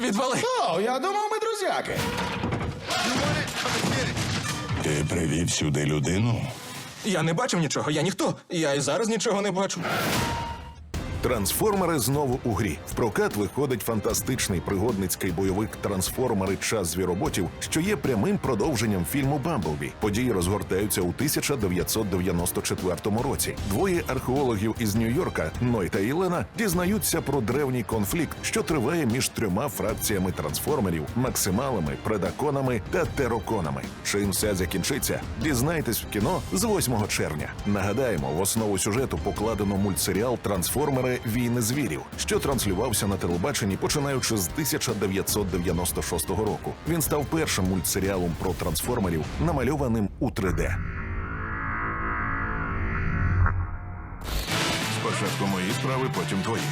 Відвали! О, я думав, ми друзяки. Ти привів сюди людину? Я не бачив нічого, я ніхто. Я і зараз нічого не бачу. Трансформери знову у грі. В прокат виходить фантастичний пригодницький бойовик Трансформери Час звіроботів, що є прямим продовженням фільму Бамблбі. Події розгортаються у 1994 році. Двоє археологів із Нью-Йорка, Ной та Ілена, дізнаються про древній конфлікт, що триває між трьома фракціями трансформерів, максималами, предаконами та тероконами. Чим все закінчиться, дізнайтесь в кіно з 8 червня. Нагадаємо, в основу сюжету покладено мультсеріал Трансформери Війни звірів, що транслювався на телебаченні починаючи з 1996 року. Він став першим мультсеріалом про трансформерів, намальованим у 3D. Спочатку мої справи, потім твої.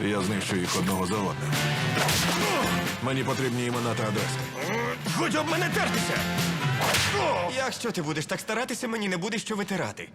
Я знищу їх одного за одним. Мені потрібні імена та адреси. Хоч об мене тертися! Якщо ти будеш так старатися, мені не буде що витирати.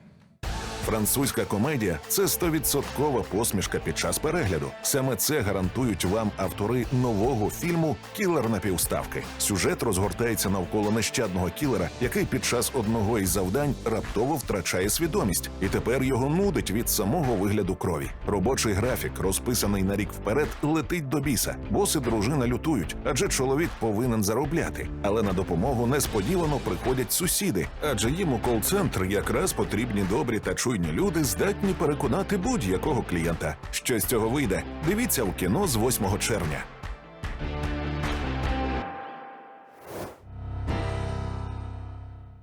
Французька комедія це стовідсоткова посмішка під час перегляду. Саме це гарантують вам автори нового фільму Кілер на півставки. Сюжет розгортається навколо нещадного кілера, який під час одного із завдань раптово втрачає свідомість, і тепер його нудить від самого вигляду крові. Робочий графік, розписаний на рік вперед, летить до біса. Бос і дружина лютують, адже чоловік повинен заробляти. Але на допомогу несподівано приходять сусіди, адже їм у кол-центр якраз потрібні добрі та чуйні чуйні люди здатні переконати будь-якого клієнта. Що з цього вийде? Дивіться у кіно з 8 червня.